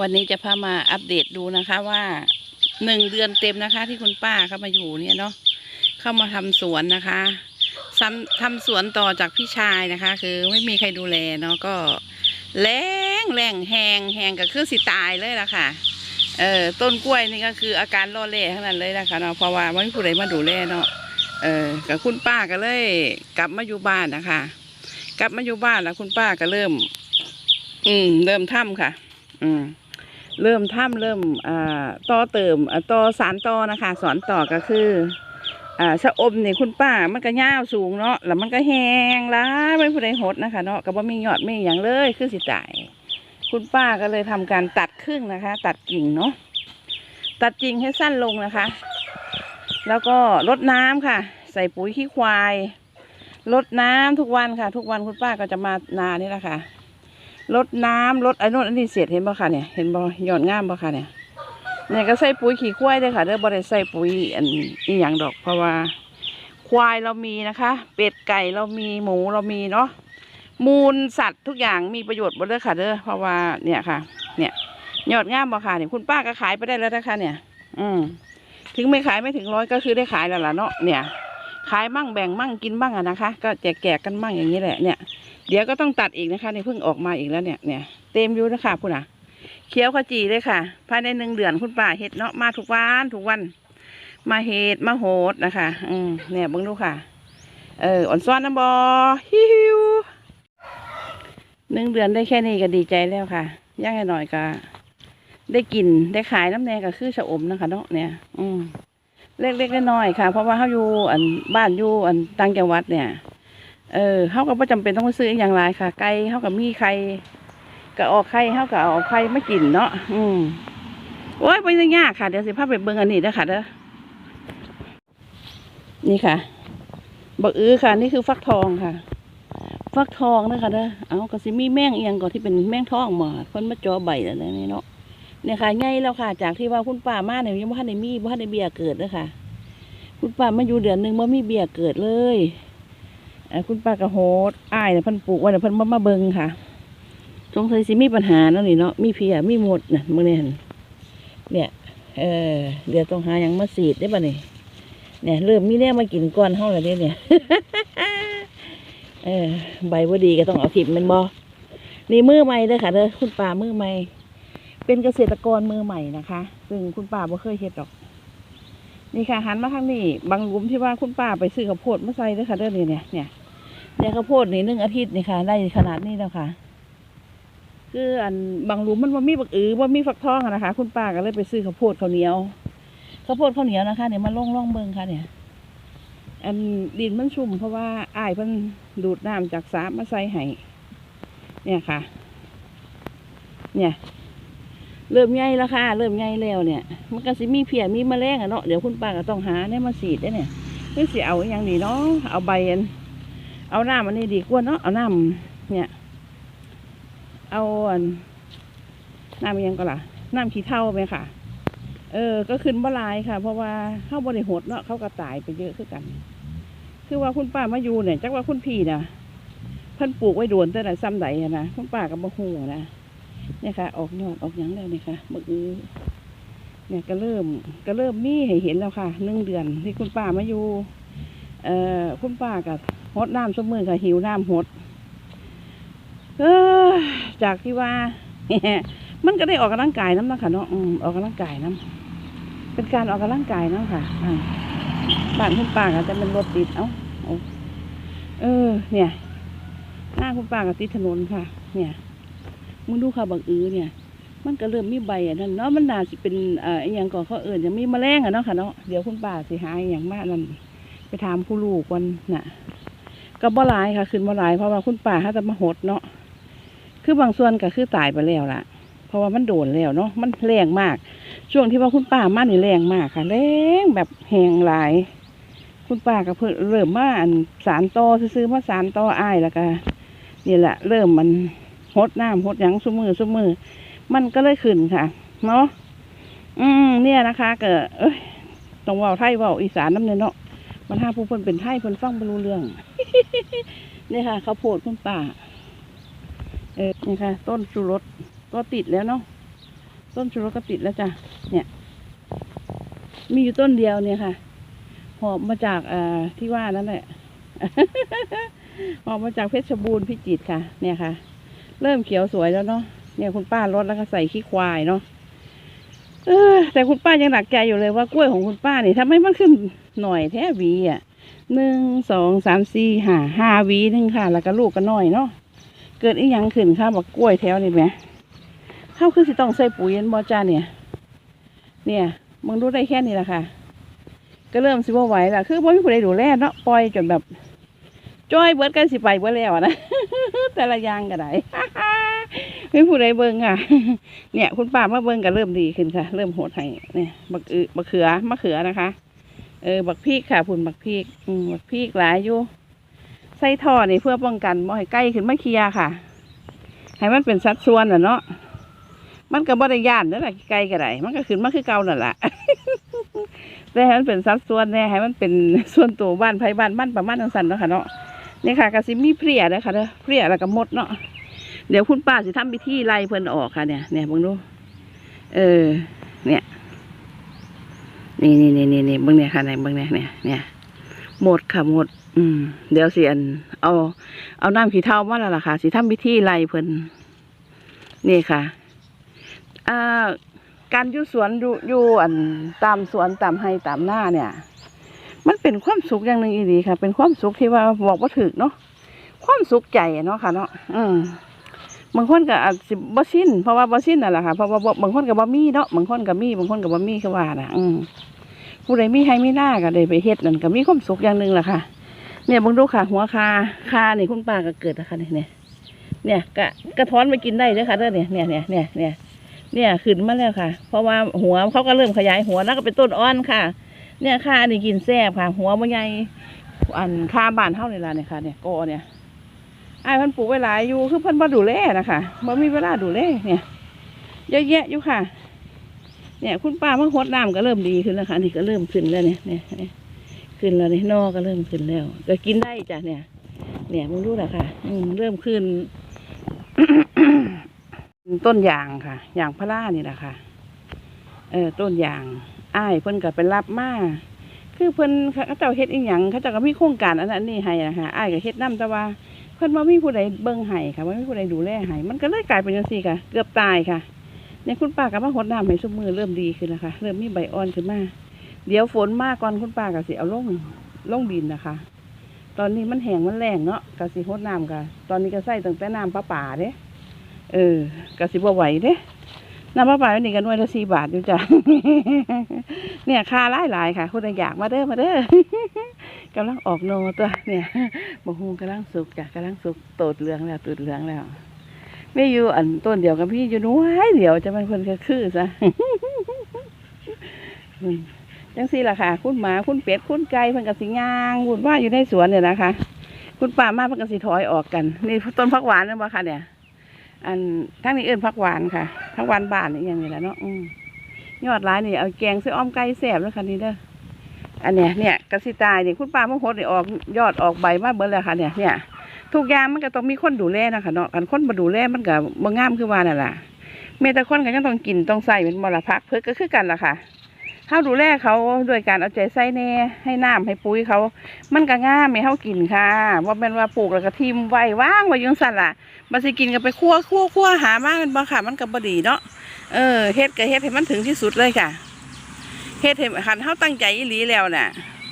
วันนี้จะพามาอัปเดตดูนะคะว่าหนึ่งเดือนเต็มนะคะ ที่คุณป้าเข้ามาอยู่เนี่ยเนาะเข้ามาทำสวนนะคะซ้ำทำสวนต่อจากพี่ชายนะคะ คือไม่มีใครดูแลเนาะก็แรงแรงแหงแหงกับคือสิตายเลยล่ะค่ะเออต้นกล้วยนี่ก็คืออาการล่อเล่ทั้งนั้นเลยนะคะเนาะเพราะว่าไม่มีผู้ใดมาดูแลเนาะเออกับคุณป้าก็เลย กลับมาอยู่บ้านนะคะ กลับมาอยู่บ้านแล้วคุณป้าก็เริ่ม อืม เริ่มทำค่ะ อืมเริ่มทำเริ่มอ่าต่อเติมอ่าต่อสารต่อนะคะ สอนต่อก็คืออ่าชะอมนี่คุณป้ามันก็ยาวสูงเนาะแล้วมันก็แห้งร้าไม่ผู้ใดหดนะคะ เนาะก็บ่มียอดไม่อย่างเลยคือสิตาย คุณป้าก็เลยทำการตัดครึ่งนะคะ ตัดกิ่งเนาะตัดกิ่งให้สั้นลงนะคะ แล้วก็รดน้ำค่ะ ใส่ปุ๋ยขี้ควายรดน้ำทุกวันค่ะ ทุกวันคุณป้าก็จะมานานี่แหละค่ะ ลดน้ำลดไอ้นู่นอันนี้เสร็จเห็นบ่ค่ะเนี่ยเห็นบ่หย่อนง่ามบ่ค่ะเนี่ยเนี่ยก็ใส่ปุ๋ยขี้ควายด้วยค่ะเด้อบ่ได้ใส่ปุ๋ยอันอีหยังดอก เพราะว่า ควายเรามีนะคะ เป็ดไก่เรามีหมูเรามีเนาะมูลสัตว์ทุกอย่างมีประโยชน์หมดเลยค่ะเด้อเพราะว่าเนี่ยค่ะ เนี่ยยอดง่ามบ่ค่ะเนี่ยคุณป้าก็ขายไปได้แล้วนะคะเนี่ย อืมถึงไม่ขายไม่ถึงร้อยก็คือได้ขายแล้วล่ะเนาะเนี่ย ขายมั่งแบ่งมั่งกินบ้างอะนะคะ ก็แจกแจกกันมั่งอย่างนี้แหละเนี่ย เดี๋ยวก็ต้องตัดอีกนะคะนี่เพิ่งออกมาอีกแล้วเนี่ยเนี่ยเต็มอยู่นะคะพูดนะเคี้ยวขจีเลยค่ะ ภายในหนึ่งเดือนคุณป้าเห็ดเนาะมาทุกวันทุกวัน มาเห็ดมาโหดนะคะ อืมเนี่ยเบิ่งดูค่ะ เอออ่อนซ้อนน้ำบอฮิวหนึ่งเดือนได้แค่นี้ก็ดีใจแล้วค่ะย่างให้หน่อยก็ได้กินได้ขายน้ำแดงก็คือชะอมนะคะเนาะเนี่ย อืมเล็กๆน้อยๆค่ะ เพราะว่าเขาอยู่อันบ้านอยู่อันต่างจังหวัดเนี่ย เออเขาก็ไม่จำเป็นต้องไปซื้ออย่างไรค่ะ ไก่เขากับมีไข่ก็ออกไข่เขาก็เอาไข่ไมากินเนาะอืมโอ้ยไม่ได้ยากค่ะ เดี๋ยวสิพาไปเบิ่งอันนี้เด้อค่ะเด้อนี่ค่ะบักอื้อค่ะ นี่คือฟักทองค่ะ ฟักทองนะคะเด้อเอาก็สิมีแมงเอียงก่อนที่เป็นแมงทองหมอคนมาจอใบแล้วนี่เนาะเนี่ยค่ะใหญ่แล้วค่ะ จากที่ว่าคุณป้ามาเนี่ยยังบ่ทันได้มีบ่ทันได้เบียเกิดเลยค่ะคุณป้ามาอยู่เดือนหนึ่งบ่มีเบียเกิดเลย คุณป้ากระโหดอ้ายเนี่ยพิ่นปลูกไว้เนี่ยพิ่นมามาเบิงค่ะสงสัยสิมีปัญหาเนาะนี่เนาะมีเพียมีหมดน่ะมื้อนี้หั่นเนี่ยเออเดี๋ยวต้องหาหยังมาสีดได้ป่ะนี่เนี่ยเริ่มมีแน่มากินก่อนเฮาแล้วเด้เนี่ยเออใบบ่ดีก็ต้องเอาทิ่มมันบ่นี่มือใหม่เด้อค่ะเด้อคุณป้ามือใหม่เป็นเกษตรกรมือใหม่นะคะ ซึ่งคุณป้าบ่เคยเฮ็ดดอก นี่ค่ะหันมาทางนี้บางลุมที่ว่าคุณป้าไปซื้อข้าวโพดมาใส่เด้อค่ะเด้อนี่เนี่ยเนี่ย เนี่ยข้าวโพดนี่หนึ่งอาทิตย์นี่ค่ะ ได้ขนาดนี้แล้วค่ะ คืออันบางหลุมมันว่ามีบักอือว่ามีฟักทองอะนะคะ คุณป้าก็เลยไปซื้อข้าวโพดข้าวเหนียวข้าวโพดข้าวเหนียวนะคะเนี่ยมาล่องล่องเบิงค่ะ เนี่ย อันดินมันชุ่มเพราะว่าอ้ายเพิ่นดูดน้ำจากสามาใส่ให้เนี่ยค่ะ เนี่ย เริ่มใหญ่แล้วค่ะ เริ่มใหญ่แล้วเนี่ย มันก็สิมีเพียมีแมลงอะเนาะเดี๋ยวคุณป้าก็ต้องหาเนี่ยมาสีดได้เนี่ยเพื่อสิเอาอย่างนี้เนาะเอาใบอัน เอาน้ำอันนี้ดีกว่าเนาะเอาน้ำเนี่ย เอาน้ำยังก็ล่ะ น้ำขี้เถ้าไหมค่ะ เออ ก็ขึ้นบ่หลายค่ะ เพราะว่าเข้าบริหดเนาะเขาก็ตายไปเยอะขึ้นกัน คือว่าคุณป้ามาอยู่เนี่ยจักว่าคุณพี่นะพิ่นปลูกไว้โดนแต่ละซ้ำใดอะนะคุณป้าก็บ่ฮู้นะเนี่ยค่ะ ออกยอดออกหยังแล้วนี่ค่ะเมื่อกี้เนี่ยก็เริ่มก็เริ่มมีให้เห็นแล้วค่ะหนึ่งเดือนที่คุณป้ามาอยู่ เอ่อคุณป้ากับ ดน้ำสมือค่ะหิวน้ำหดเออจากที่ว่า มันก็ได้ออกกำลังกายน้ำนะค่ะเนาะอออกกำลังกายน้ำเป็นการออกกำลังกายน้ำค่ะบ้านคุณป้าก็จะเป็นรถติดเอ้าเออ เนี่ย หน้าคุณป้าก็ติดถนนค่ะ เนี่ยมึงดูค่ะบางอือเนี่ย มันก็เริ่มมีใบอันนั้นเนาะมันน่าสิเป็นเอ่ออย่างก่อนเขาเอื่นยังมีแมลงอะเนาะค่ะเนาะเดี๋ยวคุณป้าสิหายอย่างมากนั่นไปถามผู้ลูกวันน่ะ ก็บ่หลายค่ะขึ้นบ่หลายเพราะว่าคุณป้าถ้าจะมาหดเนาะคือบางส่วนก็คือตายไปแล้วล่ะ เพราะว่ามันโดนแล้วเนาะมันแรงมาก ช่วงที่ว่าคุณป้ามานี่แรงมากค่ะแรงแบบแหงหลาย คุณป้าก็เพิ่งเริ่มมาอันสารต่อซื้อๆมาสารต่ออ้ายแล้วก็นี่แหละ เริ่มมันหดน้ำหดหยังซุมือซุมือ มันก็เลยขึ้นค่ะ เนาะอืมเนี่ยนะคะเกิดเอ้ยต้องว่าไทยว่าอีสานน้ำเนยเนาะมันห้าผู้เพิ่นเป็นไทยเพิ่นฟังไม่รู้เรื่อง นี่ค่ะเขาโพดคุณป่า เออนี่ค่ะ ต้นชูรสก็ติดแล้วเนาะต้นชูรสก็ติดแล้วจ้ะเนี่ย มีอยู่ต้นเดียวเนี่ยค่ะ หอบมาจากอ่อที่ว่านั่นแหละหอบมาจากเพชรบูรณ์พิจิตรค่ะ เนี่ยค่ะ เริ่มเขียวสวยแล้วเนาะเนี่ยคุณป้ารดแล้วก็ใส่ขี้ควายเนาะเออแต่คุณป้ายังหนักใจอยู่เลยว่ากล้วยของคุณป้านี่ทำไมมันขึ้นหน่อยแท้วีอะ หนึ่งสองสามสี่ห้าห้าวีหนึ่งค่ะ แล้วก็ลูกก็น้อยเนาะเกิดอีหยังขึ้นค่ะบอกกล้วยแถวนี่ไหมเข้าคือสิต้องใส่ปุ๋ยเย็นบอจ้าเนี่ย เนี่ยมึงรู้ได้แค่นี้แหละค่ะ ก็เริ่มสิบ่ไหวละคือบ่มีผู้ใดดูแลเนาะปล่อยจนแบบจ้อยเบิดกันสิไปเบิดแล้วอะนะแต่ละอย่างก็ได้ไม่ผู้ใดเบิ่งค่ะ เนี่ย คุณป้ามาเบิ่งก็เริ่มดีขึ้นค่ะ เริ่มโหดให้เนี่ยบักอือบักเขือมะเขือนะคะ เออ บักพริกค่ะพุ่นบักพริกอืมบักพริกหลายอยู่ใส่ท่อนี่เพื่อป้องกันบ่ให้ใกล้ขึ้นมาเคลียค่ะ ให้มันเป็นสัดส่วนน่ะเนาะมันก็บ่ได้ย่านนั่นแหละไกลก็ได้มันก็ขึ้นมาคือเก่านั่นแหละแต่ให้มันเป็นสัดส่วนแน่ให้มันเป็นส่วนตัวบ้านไผบ้านมันประมาณนั้นสั่นเนาะค่ะเนาะนี่ค่ะก็สิมีเพลียนะคะเด้อเพลียแล้วก็มดเนาะเดี๋ยวคุณป้าสิทำพิธีไล่เพิ่นออกค่ะเนี่ยเนี่ยเบิ่งดูเออ เนี่ย นี่นี่นี่นี่นี่เบิ่งเนี่ยค่ะเนี่ยเบิ่งเนี่ยเนี่ยเนี่ยหมดค่ะหมด อืม เดี๋ยวสิอัน เอา เอาน้ำขี้เถ้ามาแล้วล่ะค่ะสิทำพิธีไล่เพิ่นนี่ค่ะอ่าการอยู่สวนอยู่อยู่อันตามสวนตามไร่ตามหน้าเนี่ย มันเป็นความสุขอย่างหนึ่งอีดีค่ะ เป็นความสุขที่ว่าบอกว่าถึกเนาะความสุขใจเนาะค่ะเนาะอืม บางคนก็อาจสิบ่ชินเพราะว่าบ่ชินนั่นแหละค่ะเพราะว่าบ่บางคนก็บ่มีเนาะบางคนก็มีบางคนก็บ่มีคือว่าน่ะ อืมผู้ใดมีให้มีหน้าก็ได้ไปเฮ็ดนั่นก็มีความสุขอย่างหนึ่งแหละค่ะ เนี่ยบิ่งดูค่ะ หัวคาคานี่คุณป้าก็เกิดนะคะเนี่ยเนี่ยเนี่ยกะกระท้อนไปกินได้เด้อค่ะเด้อเนี่ยเนี่ยเนี่ยเนี่ยเนี่ยเนี่ยขึ้นมาแล้วค่ะ เพราะว่าหัวเขาก็เริ่มขยายหัวแล้วก็เป็นต้นอ่อนค่ะ เนี่ยค่านี่กินแซ่บค่ะ หัวมันใหญ่อันค่าบ้านเท่านี่ละเนี่ยค่ะเนี่ยโกเนี่ย อ้ายเพันปลูกไว้หลายอยู่คือเพิ่นมาดูแลนะคะบ่มีเวลาดูแลเนี่ยเยอะแยะอยู่ค่ะ เนี่ย คุณป้าเมาหดน้ำก็เริ่มดีขึ้นแล้วค่ะนี่ก็เริ่มขึ้นแล้วเนี่ยเนี่ยขึ้นแล้วเนี่ยนอก็เริ่มขึ้นแล้ว ก็กินได้จ้ะเนี่ย เนี่ยมึงรู้แหละค่ะ อืมเริ่มขึ้น ต้นยางค่ะยางพารานี่แหละค่ะ เออต้นยางอ้ายเพิ่นก็ไปรับมาคือเพิ่นเขาเจ้าเฮ็ดอีหยังเขาเจ้าก็มีโครงการอันนั้นนี่ให้นะคะอ้ายก็เฮ็ดนํแต่ว่า เพิ่นบ่มีผู้ใดเบิ่งให้ค่ะบ่มีผู้ใดดูแลให้มันก็เลยกลายเป็นจังซี่ค่ะ เกือบตายค่ะเนี่ยคุณป้าก็มาหดน้ำให้ซุมือเริ่มดีขึ้นแล้วค่ะเริ่มมีใบอ่อนขึ้นมาเดี๋ยวฝนมากก่อนคุณป้าก็สิเอาลงลงดินนะคะ ตอนนี้มันแห้งมันแรงเนาะก็สิหดน้ำก็ตอนนี้ก็ใส่ตั้งแต่น้ำประป่าเด้เออกสิบ่ไหวเด้น้ำมะพร้าวนี่กันหน่วยละสี่บาทอยู่จ้ะ เนี่ยค่าหลายหลายค่ะคุณอยากมาเด้อมาเด้อ กำลังออกโนตัวเนี่ยบะฮุงกำลังสุกจ้ะกำลังสุกโตดเหลืองแล้วตูดเหลืองแล้วไม่อยู่อันต้นเดียวกับพี่อยู่น้อยเดียวจะเป็นคนคือคือซะจังสี่ล่ะค่ะ คุณหมาคุณเป็ดคุณไก่เพิ่นกับสิย่างวุ่นว่าอยู่ในสวนเนี่ยนะคะ คุณป้ามาเพิ่นกับสิถอยออกกัน นี่ต้นพักหวานนั่นบ่ค่ะเนี่ย อันทั้งนี้เอิ้นผักหวานค่ะผักหวานบ้านนี่อย่างนี้แหละเนาะอืมยอดร้ายนี่เอาแกงใส่อ้อมไก่แซ่บแล้วค่ะนี่เด้อ อันเนี้ยเนี่ยกระสิตายนี่ยคุณป้ามาโหดนี่ยออกยอดออกใบมาเบิดแล้วค่ะเนี่ยเนี่ยทุกอย่างมันก็ต้องมีคนดูแลนะคะเนาะกันคนมาดูแลมันก็บ่งามคือว่านั่นล่ะแม้แต่คนก็ยังต้องกินต้องใส่เป็นมลพักเพื่อก็คือกันล่ะค่ะเฮาดูแลเขาด้วยการเอาใจใส่แน่ให้น้ำให้ปุ๋ยเขา มันก็ง่ามให้เฮากินค่ะว่าแม่นว่าปลูกแล้วก็ทิมไว้ว่างไว้ยังสั่นล่ะบาสิกินก็ไปคั่วคั่วคั่วหามากมันบ่ค่ะ มันก็บ่ดีเนาะเออเฮ็ดก็เฮ็ดให้มันถึงที่สุดเลยค่ะ เฮ็ดให้คันเฮาตั้งใจอีหลีแล้วน่ะ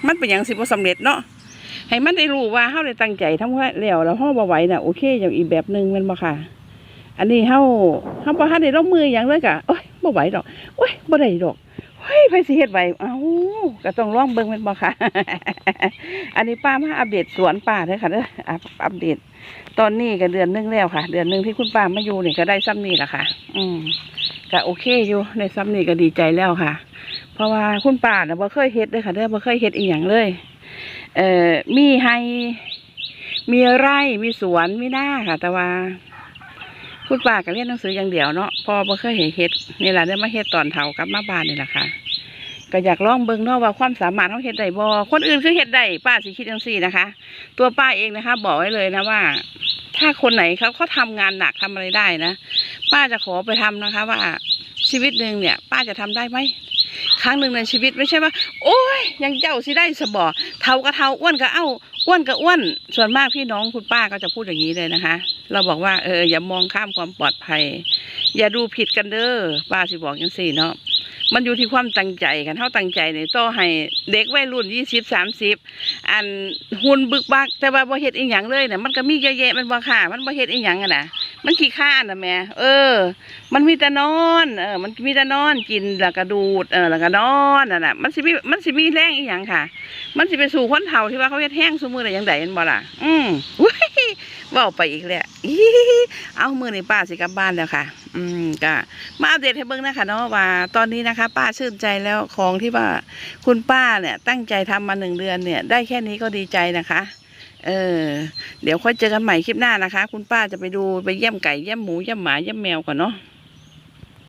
มันเป็นหยังสิบ่สำเร็จเนาะให้มันได้รู้ว่าเฮาได้ตั้งใจทำไว้แล้วแล้วเฮาบ่ไหวน่ะโอเคอย่างอีกแบบหนึงแมันบ่ค่ะ อันนี้เฮาเฮาบ่ทันได้ลงมือหยังเลยก็โอ๊ยบ่ไหวดอกโอ๊ยบ่ได้ดอกเฮ้ยไผสิเฮ็ดไหวเอ้าก็ต้องลองเบิ่งแม่นบ่ค่ะ อันนี้ป้ามาอัปเดตสวนป้าเด้อค่ะเด้ออัปอัปเดต ตอนนี้ก็เดือนหนึงแล้วค่ะ เดือนหนึงที่คุณป้ามาอยู่นี่ก็ได้ซ้ำนี่แหละค่ะ อืมก็โอเคอยู่ในซ้ำนี่ก็ดีใจแล้วค่ะ เพราะว่าคุณป้าน่ะบ่เคยเฮ็ดเลยค่ะเด้อบ่เคยเฮ็ดอีหยังเลย เอ่อมีให้มีไร่มีสวนมีหน้าค่ะ แต่ว่าคุณป้าก็เรียนหนังสืออย่างเดียวเนาะพอบ่เคยเห็นเฮ็ดนี่แหละได้มาเฮ็ดตอนเฒ่ากลับมาบ้านนี่แหละค่ะก็อยากลองเบิ่งเนาะว่าความสามารถเขาเฮ็ดได้บ่คนอื่นคือเฮ็ดได้ป้าสิคิดจังซี่นะคะ ตัวป้าเองนะคะ บอกไว้เลยนะว่า ถ้าคนไหนเขาเขาทำงานหนักทำอะไรได้นะป้าจะขอไปทำนะคะ ว่าชีวิตหนึ่งเนี่ย ป้าจะทำได้ไหม ครั้งหนึ่งในชีวิตไม่ใช่ว่า โอ้ยยังเจ้าสิได้สบอเท่าก็เท่าอ้วนก็เอ้าอ้วนก็อ้วนส่วนมากพี่น้องคุณป้าก็จะพูดอย่างนี้เลยนะคะ เราบอกว่าเอออย่ามองข้ามความปลอดภัย อย่าดูผิดกันเด้อป้าสิบอกยังสี่เนาะมันอยู่ที่ความตั้งใจกันเท่าตั้งใจเนี่ยต่อให้เด็กวัยรุ่นยี่สิบสามสิบอันหุ่นบึกบัก แต่ว่าบ่เฮ็ดอีหยังเลยเนี่ยมันก็มีเยอะแยะมันบ่ค่ะ มันบ่เฮ็ดอีหยังอะนะ มันขี้ข้านนะแม่ เออ มันมีแต่นอน เออ มันมีแต่นอนกินแล้วก็ดูด เออ แล้วก็นอนน่ะนะมันสิมีมันสิมีแรงอีหยังค่ะ มันสิไปสู่คนเฒ่าที่ว่าเขาเฮ็ดแห้งซุมื้อได้ยังไดเห็นบ่ล่ะ อืมอุ้ยว้าไปอีกแล้วเอามื้อนี้ป้าสิกลับบ้านแล้วค่ะ อืมก็มาอัปเดตให้เบิ่งนะคะเนาะว่า ตอนนี้นะคะ ป้าชื่นใจแล้วของที่ว่าคุณป้าเนี่ย ตั้งใจทำมาหนึ่งเดือนเนี่ย ได้แค่นี้ก็ดีใจนะคะ เออ เดี๋ยวค่อยเจอกันใหม่คลิปหน้านะคะ คุณป้าจะไปดูไปเยี่ยมไก่เยี่ยมหมูเยี่ยมหมาเยี่ยมแมวก่อนเนาะ